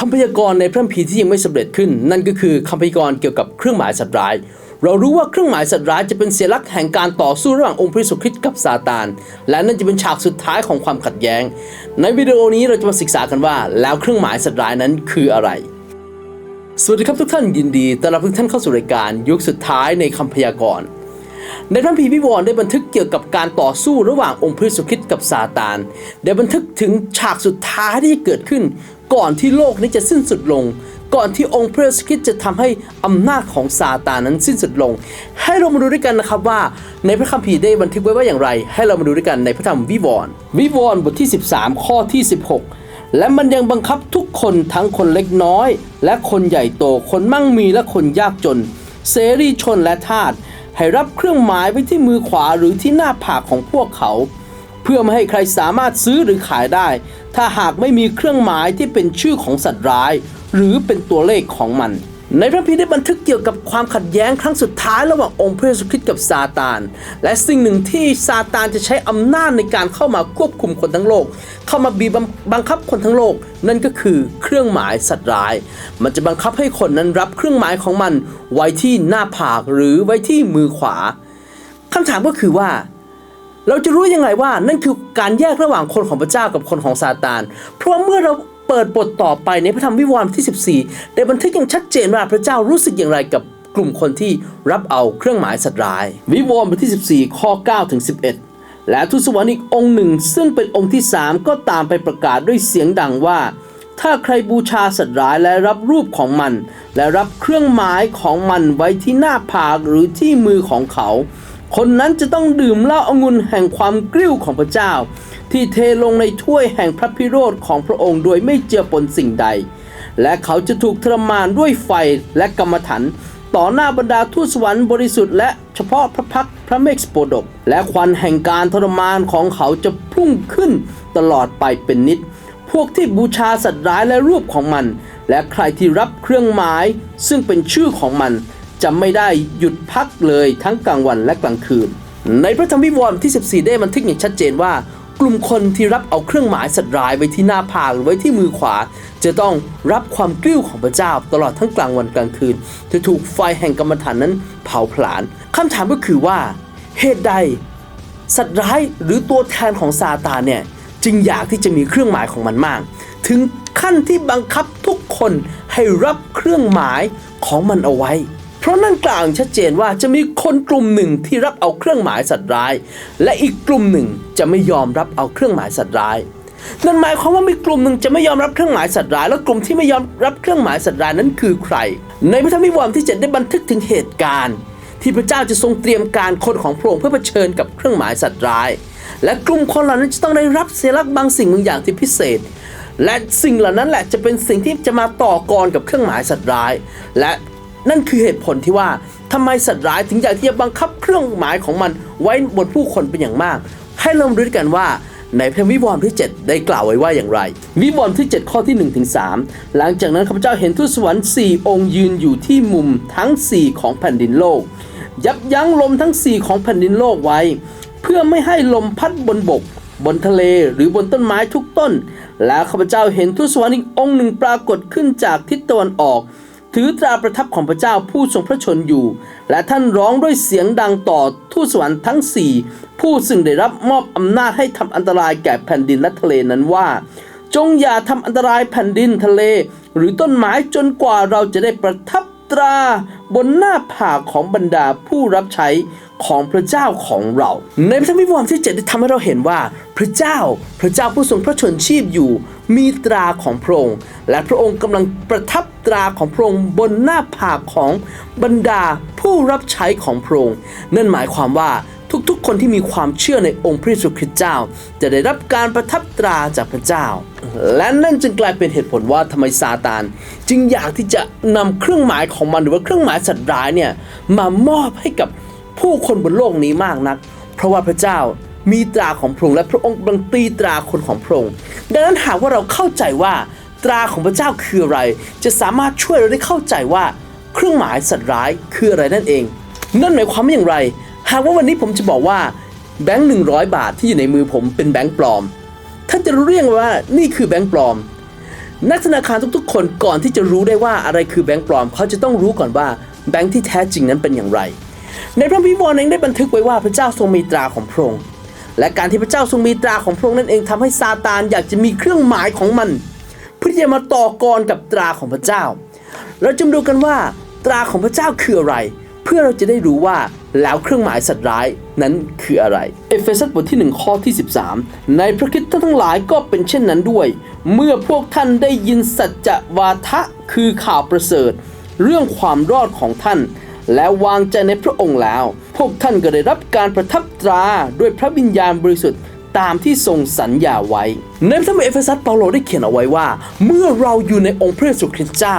คำพยากรณ์ในพระคัมภีร์ที่ยังไม่สำเร็จขึ้น นั่นก็คือคำพยากรณ์เกี่ยวกับเครื่องหมายสัตว์ร้าย เรารู้ว่าเครื่องหมายสัตว์ร้ายจะเป็นเสียลักษณ์แห่งการต่อสู้ระหว่างองค์พระเยซูคริสต์กับซาตาน และนั่นจะเป็นฉากสุดท้ายของความขัดแย้ง ในวิดีโอนี้เราจะมาศึกษากันว่า แล้วเครื่องหมายสัตว์ร้ายนั้นคืออะไรสวัสดีครับทุกท่านยินดีต้อนรับทุกท่านเข้าสู่รายการยุคสุดท้ายในคำพยากรณ์ ในพระคัมภีร์วิวรณ์ได้บันทึกเกี่ยวกับการต่อสู้ระหว่างองค์พระเยซูคริสต์กับซาตาน ได้บันทึกถึงฉากสุดท้ายที่เกิดขึ้น ก่อนที่โลกนี้จะสิ้นสุดลง ก่อนที่องค์พระเยซูคริสต์จะทำให้อำนาจของซาตานนั้นสิ้นสุดลง ให้เรามาดูด้วยกันนะครับว่า ในพระคัมภีร์ได้บันทึกไว้ว่าอย่างไร ให้เรามาดูด้วยกันในพระธรรมวิวรณ์วิวรณ์บทที่ 13 ข้อที่ 16และมันยังบังคับทุกคนทั้งคนเล็กน้อย และคนใหญ่โตคนมั่งมีและคนยากจน เสรีชนและทาส ให้รับเครื่องหมายไว้ที่มือขวาหรือที่หน้าผากของพวกเขา เพื่อไม่ให้ใครสามารถซื้อหรือขายได้ ถ้าหากไม่มีเครื่องหมายที่เป็นชื่อของสัตว์ร้าย หรือเป็นตัวเลขของมัน ในพระคัมภีได้บันทึกเกี่ยวกับความขัดแย้งครั้งสุดท้ายระหว่างองค์พระเยซูคริสต์กับซาตาน และสิ่งหนึ่งที่ซาตานจะใช้อำนาจในการเข้ามาควบคุมคนทั้งโลก เข้ามาบีบบังคับคนทั้งโลก นั่นก็คือเครื่องหมายสัตว์ร้าย มันจะบังคับให้คนนั้นรับเครื่องหมายของมันไว้ที่หน้าผากหรือไว้ที่มือขวาคำถามก็คือว่าเราจะรู้ยังไงว่านั่นคือการแยกระหว่างคนของพระเจ้ากับคนของซาตาน เพราะเมื่อเรา เปิดบทต่อไปในพระธรรมวิวรณ์ที่ 14 ได้บันทึกอย่างชัดเจนว่าพระเจ้ารู้สึกอย่างไรกับกลุ่มคนที่รับเอาเครื่องหมายสัตว์ร้าย วิวรณ์บทที่ 14 ข้อ9ถึง11 และทูตสวรรค์อีกองค์หนึ่ง ซึ่งเป็นองค์ที่สามก็ตามไปประกาศด้วยเสียงดังว่า ถ้าใครบูชาสัตว์ร้ายและรับรูปของมัน และรับเครื่องหมายของมันไว้ที่หน้าผากหรือที่มือของเขา คนนั้นจะต้องดื่มเหล้าองุ่นแห่งความกริ้วของพระเจ้า ที่เทลงในถ้วยแห่งพระพิโรธของพระองค์โดยไม่เจือปนสิ่งใด และเขาจะถูกทรมานด้วยไฟและกรรมฐานต่อหน้าบรรดาทูตสวรรค์บริสุทธิ์และเฉพาะพระพักพระเมฆสโปดก และควันแห่งการทรมานของเขาจะพุ่งขึ้นตลอดไปเป็นนิด พวกที่บูชาสัตว์ร้ายและรูปของมัน และใครที่รับเครื่องหมาย ซึ่งเป็นชื่อของมันจะไม่ได้หยุดพักเลยทั้งกลางวันและกลางคืน ในพระธรรมวิวรณ์ที่ 14 ได้บันทึกอย่างชัดเจนว่า กลุ่มคนที่รับเอาเครื่องหมายสัตว์ร้ายไว้ที่หน้าผากหรือไว้ที่มือขวา จะต้องรับความกริ้วของพระเจ้าตลอดทั้งกลางวันกลางคืนจะถูกไฟแห่งกรรมฐานนั้นเผาผลาญคำถามก็คือว่า เหตุใด สัตว์ร้ายหรือตัวแทนของซาตานเนี่ยจึงอยากที่จะมีเครื่องหมายของมันมาก ถึงขั้นที่บังคับทุกคนให้รับเครื่องหมายของมันเอาไว้ เพราะนั่นกล่าวอย่างชัดเจนว่าจะมีคนกลุ่มหนึ่งที่รับเอาเครื่องหมายสัตว์ร้าย และอีกกลุ่มหนึ่งจะไม่ยอมรับเอาเครื่องหมายสัตว์ร้าย นั่นหมายความว่ามีกลุ่มหนึ่งจะไม่ยอมรับเครื่องหมายสัตว์ร้าย และกลุ่มที่ไม่ยอมรับเครื่องหมายสัตว์ร้ายนั้นคือใคร ในพระธรรมวิวรณ์ที่เจ็ดได้บันทึกถึงเหตุการณ์ ที่พระเจ้าจะทรงเตรียมการคนของพระองค์เพื่อเผชิญกับเครื่องหมายสัตว์ร้าย และกลุ่มคนเหล่านั้นจะต้องได้รับเสียลักบางสิ่งบางอย่างที่พิเศษและสิ่งเหล่านั้นแหละจะเป็นสิ่งที่จะมาต่อกรกับเครื่องหมายสัตว์ร้าย และ นั่นคือเหตุผลที่ว่าทำไมสัตว์ร้ายถึงอยากที่จะบังคับเครื่องหมายของมันไว้บนผู้คนเป็นอย่างมาก ให้เรามาดูด้กันว่าในพระวิวรณ์ที่ 7 ได้กล่าวไว้ว่าอย่างไร วิวรณ์ที่ 7 ข้อที่1ถึง3หลังจากนั้นข้าพเจ้าเห็นทูตสวรรค์4องค์ยืนอยู่ที่มุมทั้ง 4 ของแผ่นดินโลก ยับยั้งลมทั้ง 4 ของแผ่นดินโลกไว้ เพื่อไม่ให้ลมพัดบนบก บนทะเลหรือบนต้นไม้ทุกต้น แล้วข้าพเจ้าเห็นทูตสวรรค์อีกองค์หนึ่งปรากฏขึ้นจากทิศตะวันออก ถือตราประทับของพระเจ้าผู้ทรงพระชนอยู่ และท่านร้องด้วยเสียงดังต่อทูตสวรรค์ทั้งสี่ผู้ซึ่งได้รับมอบอำนาจให้ทำอันตรายแก่แผ่นดินและทะเลนั้นว่า จงอย่าทำอันตรายแผ่นดินทะเล หรือต้นไม้จนกว่าเราจะได้ประทับตราบนหน้าผากของบรรดาผู้รับใช้ ของพระเจ้าของเรา ในพระธรรมวิวรณ์ที่7ได้ทำให้เราเห็นว่า พระเจ้าพระเจ้าผู้ทรงพระชนชีพอยู่ มีตราของพระองค์ และพระองค์กำลังประทับตราของพระองค์บนหน้าผากของบรรดาผู้รับใช้ของพระองค์นั่นหมายความว่าทุกๆ คนที่มีความเชื่อในองค์พระเยซูคริสต์เจ้า จะได้รับการประทับตราจากพระเจ้า และนั่นจึงกลายเป็นเหตุผลว่าทำไมซาตาน จึงอยากที่จะนำเครื่องหมายของมันหรือว่าเครื่องหมายสัตว์ร้ายเนี่ยมามอบให้กับ ผู้คนบนโลกนี้มากนัก เพราะว่าพระเจ้ามีตราของพระองค์และพระองค์กำลังตีตราคนของพระองค์ดังนั้นหากว่าเราเข้าใจว่าตราของพระเจ้าคืออะไร จะสามารถช่วยเราได้เข้าใจว่าเครื่องหมายสัตว์ร้ายคืออะไรนั่นเอง นั่นหมายความว่าอย่างไร หากว่าวันนี้ผมจะบอกว่าแบงค์หนึ่งร้อยบาทที่อยู่ในมือผมเป็นแบงค์ปลอมท่านจะรู้เรื่องว่านี่คือแบงค์ปลอม นักธนาคารทุกๆ คนก่อนที่จะรู้ได้ว่าอะไรคือแบงก์ปลอม เขาจะต้องรู้ก่อนว่าแบงก์ที่แท้จริงนั้นเป็นอย่างไร ในพระพิวรณ์เองได้บันทึกไว้ว่าพระเจ้าทรงมีตราของพระองค์และการที่พระเจ้าทรงมีตราของพระองค์นั่นเองทำให้ซาตานอยากจะมีเครื่องหมายของมัน เพื่อจะมาต่อกรกับตราของพระเจ้า เราจะดูกันว่า ตราของพระเจ้าคืออะไร เพื่อเราจะได้รู้ว่าแล้วเครื่องหมายสัตว์ร้ายนั้นคืออะไร เอเฟซัสบทที่ 1 ข้อที่ 13 ในพระคริสต์ทั้งหลายก็เป็นเช่นนั้นด้วย เมื่อพวกท่านได้ยินสัจวาทะคือข่าวประเสริฐ เรื่องความรอดของท่าน และวางใจในพระองค์แล้ว พวกท่านก็ได้รับการประทับตราด้วยพระวิญญาณบริสุทธิ์ตามที่ทรงสัญญาไว้ ในพระธรรมเอเฟซัสเปาโลได้เขียนเอาไว้ว่า เมื่อเราอยู่ในองค์พระเยซูคริสต์เจ้า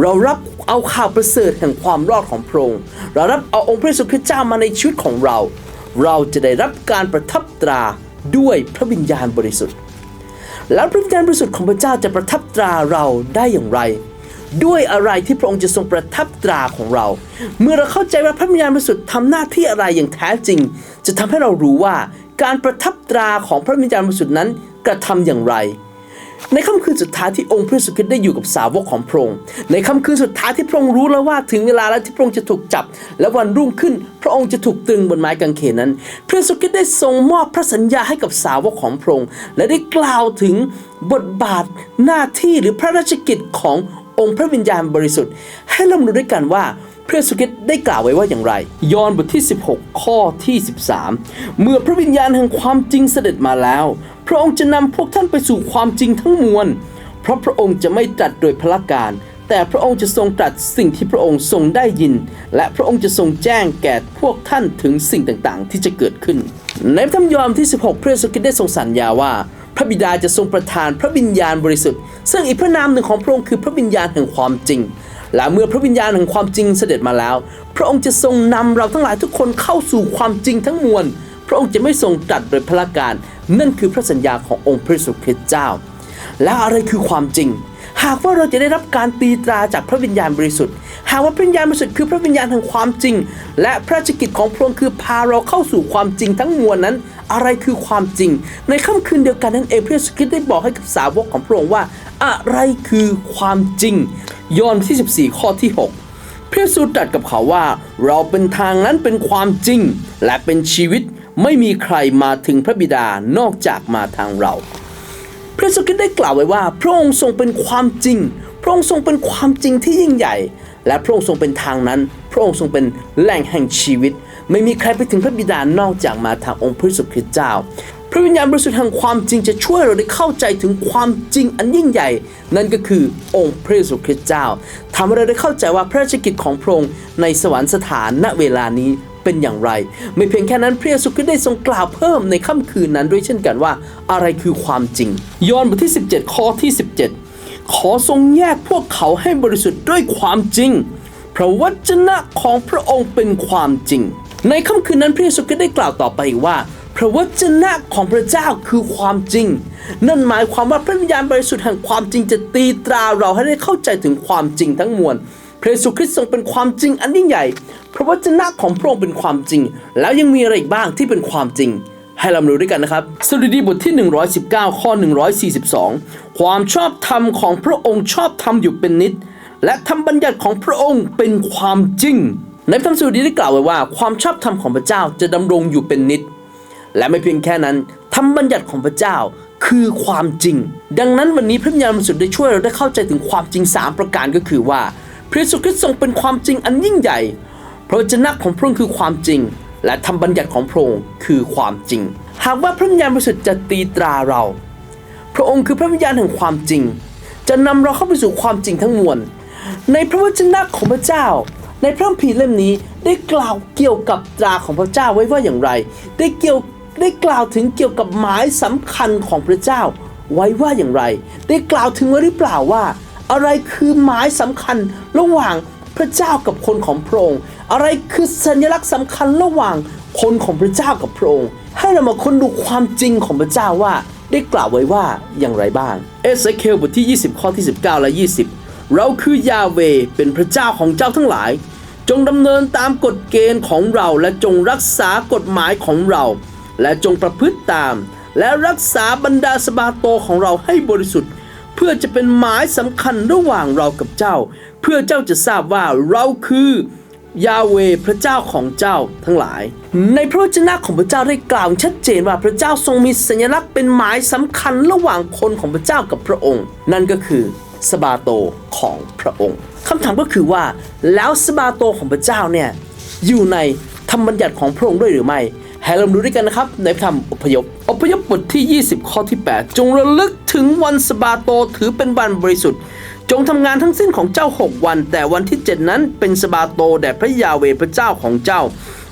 เรารับเอาข่าวประเสริฐแห่งความรอดของพระองค์เรารับเอาองค์พระเยซูคริสต์เจ้ามาในชีวิตของเรา เราจะได้รับการประทับตราด้วยพระวิญญาณบริสุทธิ์ แล้วพระวิญญาณบริสุทธิ์ของพระเจ้าจะประทับตราเราได้อย่างไร ด้วยอะไรที่พระองค์จะทรงประทับตราของเรา เมื่อเราเข้าใจว่าพระวิญญาณบริสุทธิ์ทำหน้าที่อะไรอย่างแท้จริง จะทำให้เรารู้ว่าการประทับตราของพระวิญญาณบริสุทธิ์นั้นกระทำอย่างไร ในค่ำคืนสุดท้ายที่องค์พระเยซูคริสต์ได้อยู่กับสาวกของพระองค์ในค่ำคืนสุดท้ายที่พระองค์รู้แล้วว่าถึงเวลาแล้วที่พระองค์จะถูกจับ และวันรุ่งขึ้น พระองค์จะถูกตึงบนไม้กางเขนนั้น พระเยซูคริสต์ได้ทรงมอบพระสัญญาให้กับสาวกของพระองค์และได้กล่าวถึงบทบาทหน้าที่หรือพระราชกิจของ องค์พระวิญญาณบริสุทธิ์ ให้เรามาดูด้วยกันว่าพระเยซูคริตได้กล่าวไว้ว่าอย่างไร ยอห์นบทที่ 16 ข้อที่ 13 เมื่อพระวิญญาณแห่งความจริงเสด็จมาแล้ว พระองค์จะนำพวกท่านไปสู่ความจริงทั้งมวล เพราะพระองค์จะไม่ตรัสโดยพละการ แต่พระองค์จะทรงตรัสสิ่งที่พระองค์ทรงได้ยิน และพระองค์จะทรงแจ้งแก่พวกท่านถึงสิ่งต่างๆ ที่จะเกิดขึ้น ในธรรมยอห์นที่ 16 พระเยซูคริสต์ได้ทรงสัญญาว่า พระบิดาจะทรงประทานพระวิญญาณบริสุทธิ์ ซึ่งอีกพระนามหนึ่งของพระองค์คือพระวิญญาณแห่งความจริง และเมื่อพระวิญญาณแห่งความจริงเสด็จมาแล้ว พระองค์จะทรงนำเราทั้งหลายทุกคนเข้าสู่ความจริงทั้งมวล พระองค์จะไม่ทรงตัดโดยพละการ นั่นคือพระสัญญาขององค์พระสุคริสต์เจ้า และอะไรคือความจริง หากว่าเราจะได้รับการตีตราจากพระวิญญาณบริสุทธิ์ หากว่าพระวิญญาณบริสุทธิ์คือพระวิญญาณแห่งความจริง และพระราชกิจของพระองค์คือพาเราเข้าสู่ความจริงทั้งมวลนั้น อะไรคือความจริง ในค่ำคืนเดียวกันนั้นเองพระเยซูคริสต์ได้บอกให้กับสาวกของพระองค์ว่า อะไรคือความจริง ยอห์นที่14 ข้อที่ 6พระเยซูตรัสกับเขาว่าเราเป็นทางนั้นเป็นความจริง และเป็นชีวิตไม่มีใครมาถึงพระบิดานอกจากมาทางเรา พระเยซูคริสต์ได้กล่าวไว้ว่า พระองค์ทรงเป็นความจริง พระองค์ทรงเป็นความจริงที่ยิ่งใหญ่ และพระองค์ทรงเป็นทางนั้น พระองค์ทรงเป็นแหล่งแห่งชีวิต ไม่มีใครไปถึงพระบิดานอกจากมาทางองค์พระเยซูคริสต์เจ้า พระวิญญาณบริสุทธิ์แห่งความจริงจะช่วยเราได้เข้าใจถึงความจริงอันยิ่งใหญ่ นั่นก็คือองค์พระเยซูคริสต์เจ้าทำให้เราได้เข้าใจว่าพระราชกิจของพระองค์ในสวรรคสถานณเวลานี้ เป็นอย่างไร ไม่เพียงแค่นั้นพระเยซูคริสต์ได้ทรงกล่าวเพิ่มในค่ำคืนนั้นด้วยเช่นกันว่าอะไรคือความจริง ยอห์นบทที่ 17 ข้อที่ 17 ขอทรงแยกพวกเขาให้บริสุทธิ์ด้วยความจริง พระวจนะของพระองค์เป็นความจริง ในค่ำคืนนั้นพระเยซูคริสต์ได้กล่าวต่อไปว่าพระวจนะของพระเจ้าคือความจริง นั่นหมายความว่าพระวิญญาณบริสุทธิ์แห่งความจริงจะตีตราเราให้ได้เข้าใจถึงความจริงทั้งมวล พระเยซูคริสต์ทรงเป็นความจริงอันยิ่งใหญ่ พระวจนะของพระองค์เป็นความจริง แล้วยังมีอะไรอีกบ้างที่เป็นความจริง ให้เราดูด้วยกันนะครับสดุดีบทที่ 119 ข้อ 142 ความชอบธรรมของพระองค์ชอบธรรมอยู่เป็นนิด และธรรมบัญญัติของพระองค์เป็นความจริง ในพระธรรมสดุดีได้กล่าวไว้ว่า ความชอบธรรมของพระเจ้าจะดำรงอยู่เป็นนิด และไม่เพียงแค่นั้นธรรมบัญญัติของพระเจ้าคือความจริง ดังนั้นวันนี้พระวิญญาณบริสุทธิ์ได้ช่วยเราได้เข้าใจถึงความจริง 3 ประการก็คือว่า ระเยซูคริสต์ทรงเป็นความจริงอันยิ่งใหญ่ พระวจนะของพระองค์คือความจริง และธรรมบัญญัติของพระองค์คือความจริง หากว่าพระวิญญาณบริสุทธิ์จะตีตราเรา พระองค์คือพระวิญญาณแห่งความจริง จะนำเราเข้าไปสู่ความจริงทั้งมวล ในพระวจนะของพระเจ้า ในพระคัมภีร์เล่มนี้ได้กล่าวเกี่ยวกับตราของพระเจ้าไว้ว่าอย่างไร ได้เกี่ยวได้กล่าวถึงเกี่ยวกับหมายสำคัญของพระเจ้าไว้ว่าอย่างไร ได้กล่าวถึงไว้หรือเปล่าว่า อะไรคือหมายสำคัญระหว่างพระเจ้ากับคนของพระองค์ อะไรคือสัญลักษณ์สำคัญระหว่างคนของพระเจ้ากับพระองค์ ให้เรามาค้นดูความจริงของพระเจ้าว่าได้กล่าวไว้ว่าอย่างไรบ้าง เอสเคลบทที่ 20 ข้อที่ 19 และ 20 เราคือยาเวเป็นพระเจ้าของเจ้าทั้งหลาย จงดำเนินตามกฎเกณฑ์ของเราและจงรักษากฎหมายของเรา และจงประพฤติตาม และรักษาบรรดาสบาโตของเราให้บริสุทธิ์ เพื่อจะเป็นหมายสำคัญระหว่างเรากับเจ้า เพื่อเจ้าจะทราบว่าเราคือยาเวพระเจ้าของเจ้าทั้งหลาย ในพระวจนะของพระเจ้าได้กล่าวชัดเจนว่าพระเจ้าทรงมีสัญลักษณ์เป็นหมายสำคัญระหว่างคนของพระเจ้ากับพระองค์ นั่นก็คือสบาโตของพระองค์คำถามก็คือว่าแล้วสบาโตของพระเจ้าเนี่ยอยู่ในธรรมบัญญัติของพระองค์ด้วยหรือไม่ ให้เราดูด้วยกันนะครับ ในพระธรรมอพยพ อพยพบทที่ 20 ข้อที่ 8 จงระลึกถึงวันสบาโตถือเป็นวันบริสุทธิ์ จงทำงานทั้งสิ้นของเจ้า 6 วัน แต่วันที่ 7 นั้นเป็นสบาโตแด่พระยาเวพระเจ้าของเจ้า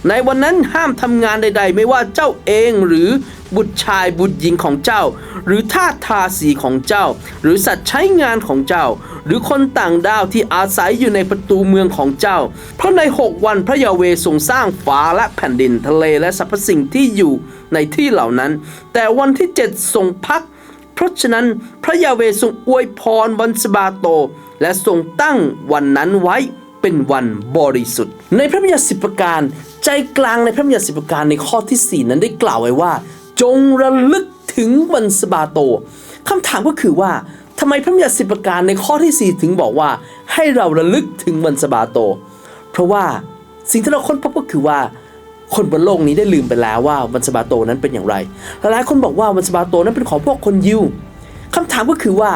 ในวันนั้นห้ามทำงานใด ๆ ไม่ว่าเจ้าเองหรือบุตรชายบุตรหญิงของเจ้า หรือทาสทาสีของเจ้า หรือสัตว์ใช้งานของเจ้า หรือคนต่างดาวที่อาศัยอยู่ในประตูเมืองของเจ้า เพราะใน6วันพระยาเวทรงสร้างฟ้าและแผ่นดินทะเลและสรรพสิ่งที่อยู่ในที่เหล่านั้น แต่วันที่7ทรงพัก เพราะฉะนั้นพระยาเวทรงอวยพรวันสบาโต และทรงตั้งวันนั้นไว้เป็นวันบริสุทธิ์ ในพระบัญญัติสิบประการ ใจกลางในพระบัญญัติสิบประการในข้อที่ 4 นั้นได้กล่าวไว้ว่า จงระลึกถึงวันสบาโตคำถามก็คือว่าทำไมพระบัญญัติสิบประการในข้อที่ 4 ถึงบอกว่า ให้เราระลึกถึงวันสบาโต เพราะว่าสิ่งที่เราค้นพบก็คือว่า คนบนโลกนี้ได้ลืมไปแล้วว่าวันสบาโตนั้นเป็นอย่างไรหลายคนบอกว่าวันสบาโตนั้นเป็นของพวกคนยิวคำถามก็คือว่า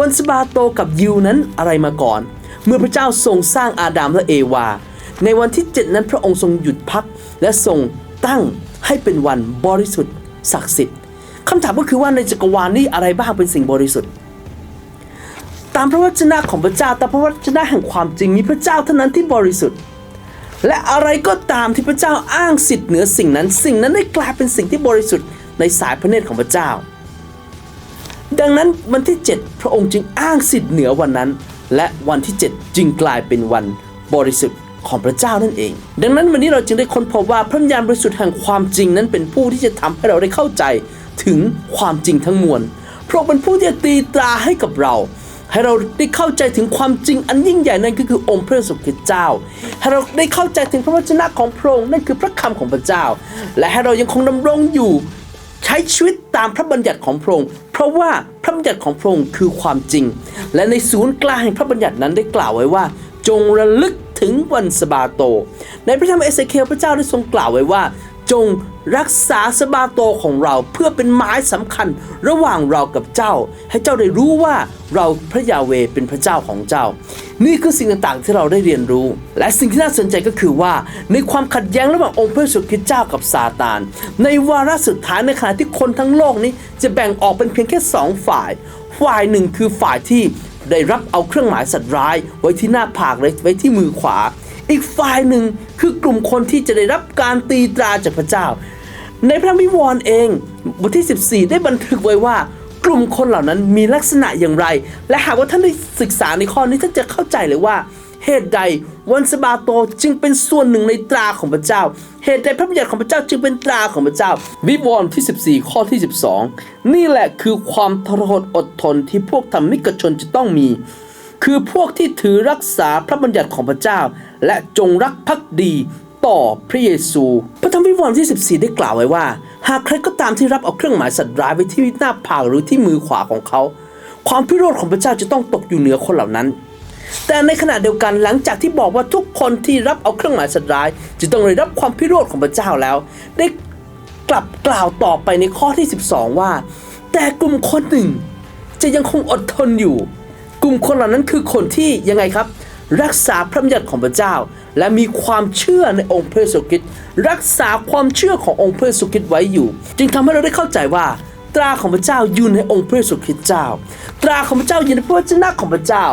วันสบาโตกับยิวนั้นอะไรมาก่อน เมื่อพระเจ้าทรงสร้างอาดัมและเอวา ในวันที่ 7 นั้นพระองค์ทรงหยุดพัก และทรงตั้งให้เป็นวันบริสุทธิ์ศักดิ์สิทธิ์คำถามก็คือว่าในจักรวาลนี้อะไรบ้างเป็นสิ่งบริสุทธิ์ ตามพระวจนะของพระเจ้าตามพระวจนะแห่งความจริงมีพระเจ้าเท่านั้นที่บริสุทธิ์ และอะไรก็ตามที่พระเจ้าอ้างสิทธิ์เหนือสิ่งนั้น สิ่งนั้นได้กลายเป็นสิ่งที่บริสุทธิ์ในสายพระเนตรของพระเจ้า ดังนั้นวันที่ 7 พระองค์จึงอ้างสิทธิ์เหนือวันนั้น และวันที่ 7 จึงกลายเป็นวันบริสุทธิ์ ของพระเจ้านั่นเอง ดังนั้นวันนี้เราจึงได้ค้นพบว่าพระญาณบริสุทธิ์แห่งความจริงนั้นเป็นผู้ที่จะทำให้เราได้เข้าใจถึงความจริงทั้งมวลพระองค์เป็นผู้ที่จะตีตราให้กับเรา ให้เราได้เข้าใจถึงความจริงอันยิ่งใหญ่นั่นก็คือองค์พระสุคริสต์เจ้า ให้เราได้เข้าใจถึงพระวจนะของพระองค์นั่นคือพระคำของพระเจ้า และให้เรายังคงดำรงอยู่ใช้ชีวิตตามพระบัญญัติของพระองค์เพราะว่าพระบัญญัติของพระองค์คือความจริง และในศูนย์กลางแห่งพระบัญญัตินั้นได้กล่าวไว้ว่า จงระลึก ถึงวันสบาโต ในพระธรรมเอเสเคียลพระเจ้าได้ทรงกล่าวไว้ว่า จงรักษาสบาโตของเราเพื่อเป็นไม้สำคัญระหว่างเรากับเจ้า ให้เจ้าได้รู้ว่าเราพระยาเวเป็นพระเจ้าของเจ้า นี่คือสิ่งต่างๆที่เราได้เรียนรู้ และสิ่งที่น่าสนใจก็คือว่า ในความขัดแย้งระหว่างองค์พระสุคริตเจ้ากับซาตาน ในวาระสุดท้ายในขณะที่คนทั้งโลกนี้จะแบ่งออกเป็นเพียงแค่สองฝ่าย ฝ่ายหนึ่งคือฝ่ายที่ ได้รับเอาเครื่องหมายสัตว์ร้าย ไว้ที่หน้าผากและไว้ที่มือขวา อีกฝ่ายหนึ่งคือกลุ่มคนที่จะได้รับการตีตราจากพระเจ้า ในพระวิวรณ์เองบทที่ 14 ได้บันทึกไว้ว่า กลุ่มคนเหล่านั้นมีลักษณะอย่างไร และหากว่าท่านได้ศึกษาในข้อนี้ท่านจะเข้าใจเลยว่า เหตุใดวันสบาโตจึงเป็นส่วนหนึ่งในตราของพระเจ้า เหตุใดพระบัญญัติของพระเจ้าจึงเป็นตราของพระเจ้า วิวรณ์ที่ 14 ข้อที่ 12 นี่แหละคือความทรหดอดทนที่พวกธรรมิกชนจะต้องมี คือพวกที่ถือรักษาพระบัญญัติของพระเจ้า และจงรักภักดีต่อพระเยซู พระธรรมวิวรณ์ที่ 14 ได้กล่าวไว้ว่า หากใครก็ตามที่รับเอาเครื่องหมายสัตว์ร้ายไว้ที่หน้าผากหรือที่มือขวาของเขา ความพิโรธของพระเจ้าจะต้องตกอยู่เหนือคนเหล่านั้น แต่ในขณะเดียวกันหลังจากที่บอกว่าทุกคนที่รับเอาเครื่องหมายสัตว์ร้าย จะต้องได้รับความพิโรธของพระเจ้าแล้ว ได้กลับกล่าวต่อไปในข้อที่ 12 ว่า แต่กลุ่มคนหนึ่ง จะยังคงอดทนอยู่ กลุ่มคนเหล่านั้นคือคนที่ยังไงครับ รักษาพระบัญญัติของพระเจ้า และมีความเชื่อในองค์พระเยซูคริสต์รักษาความเชื่อขององค์พระเยซูคริสต์ไว้อยู่ จึงทำให้เราได้เข้าใจว่าตราของพระเจ้าอยู่ในองค์พระเยซูคริสต์เจ้า ตราของพระเจ้าอยู่ในพระวจนะของพระเจ้า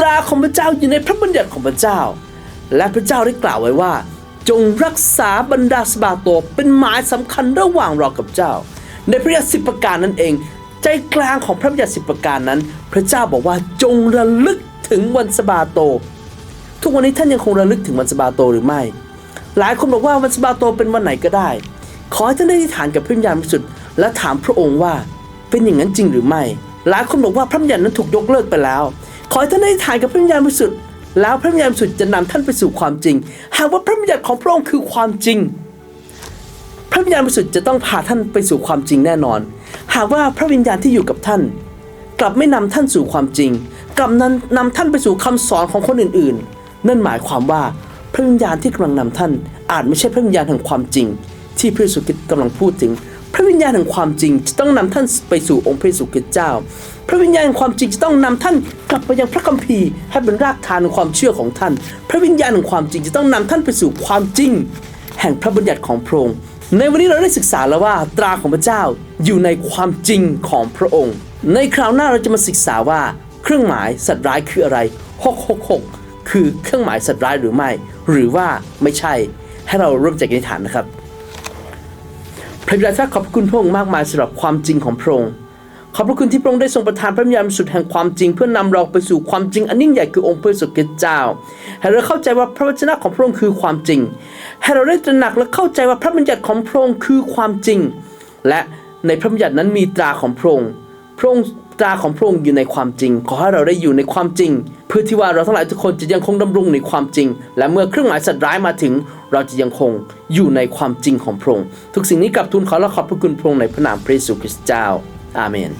ตราของพระเจ้าอยู่ในพระบัญญัติของพระเจ้า และพระเจ้าได้กล่าวไว้ว่า จงรักษาบรรดาสบาโตเป็นหมายสำคัญระหว่างเรากับเจ้า ในพระยาสิบประการนั่นเอง ใจกลางของพระบัญญัติสิบประการนั้น พระเจ้าบอกว่าจงระลึกถึงวันสบาโต ทุกวันนี้ท่านยังคงระลึกถึงวันสบาโตหรือไม่ หลายคนบอกว่าวันสบาโตเป็นวันไหนก็ได้ ขอให้ท่านได้อธิษฐานกับพระวิญญาณบริสุทธิ์และถามพระองค์ว่าเป็นอย่างนั้นจริงหรือไม่ หลายคนบอกว่าพระวิญญาณนั้นถูกยกเลิกไปแล้ว ขอให้ท่านได้อธิษฐานกับพระวิญญาณบริสุทธิ์แล้วพระวิญญาณบริสุทธิ์จะนำท่านไปสู่ความจริง หากว่าพระวิญญาณของพระองค์คือความจริง พระวิญญาณบริสุทธิ์จะต้องพาท่านไปสู่ความจริงแน่นอน หากว่าพระวิญญาณที่อยู่กับท่าน กลับไม่นำท่านสู่ความจริง กลับนั้นนำท่านไปสู่คำสอนของคนอื่นๆ นั่นหมายความว่าพระวิญญาณที่กำลังนำท่าน อาจไม่ใช่พระวิญญาณแห่งความจริง ที่พระเยซูคริสต์กำลังพูดถึง พระวิญญาณแห่งความจริงจะต้องนำท่านไปสู่องค์พระเยซูคริสต์เจ้า พระวิญญาณแห่งความจริงจะต้องนำท่านกลับไปยังพระคัมภีร์ให้เป็นรากฐานของความเชื่อของท่าน พระวิญญาณแห่งความจริงจะต้องนำท่านไปสู่ความจริง แห่งพระบัญญัติของพระองค์ในวันนี้เราได้ศึกษาแล้วว่าตราของพระเจ้าอยู่ในความจริงของพระองค์ ในคราวหน้าเราจะมาศึกษาว่าเครื่องหมายสัตว์ร้ายคืออะไร 666 คือเครื่องหมายสัตว์ร้ายหรือไม่ หรือว่าไม่ใช่ ให้เราเริ่มจากอธิษฐานนะครับ พระบิดาเจ้าขอบพระคุณพระองค์มากมายสำหรับความจริงของพระองค์ ขอบพระคุณที่พระองค์ได้ทรงประทานพระวิญญาณสุดแห่งความจริง เพื่อนำเราไปสู่ความจริงอันยิ่งใหญ่คือองค์พระสุคริตเจ้า ให้เราเข้าใจว่าพระวจนะของพระองค์คือความจริง ให้เราได้ตระหนักและเข้าใจว่าพระบัญญัติของพระองค์คือความจริง และในพระบัญญัตินั้นมีตราของพระองค์ พระองค์ตราของพระองค์อยู่ในความจริง ขอให้เราได้อยู่ในความจริง เพื่อที่ว่าเราทั้งหลายทุกคนจะยังคงดำรงในความจริง และเมื่อเครื่องหมายสัตว์ร้ายมาถึง เราจะยังคงอยู่ในความจริงของพระองค์ ทุกสิ่งนี้กลับทูลขอและขอบพระคุณพระองค์ในพระนามพระเยซูคริสต์เจ้า อาเมน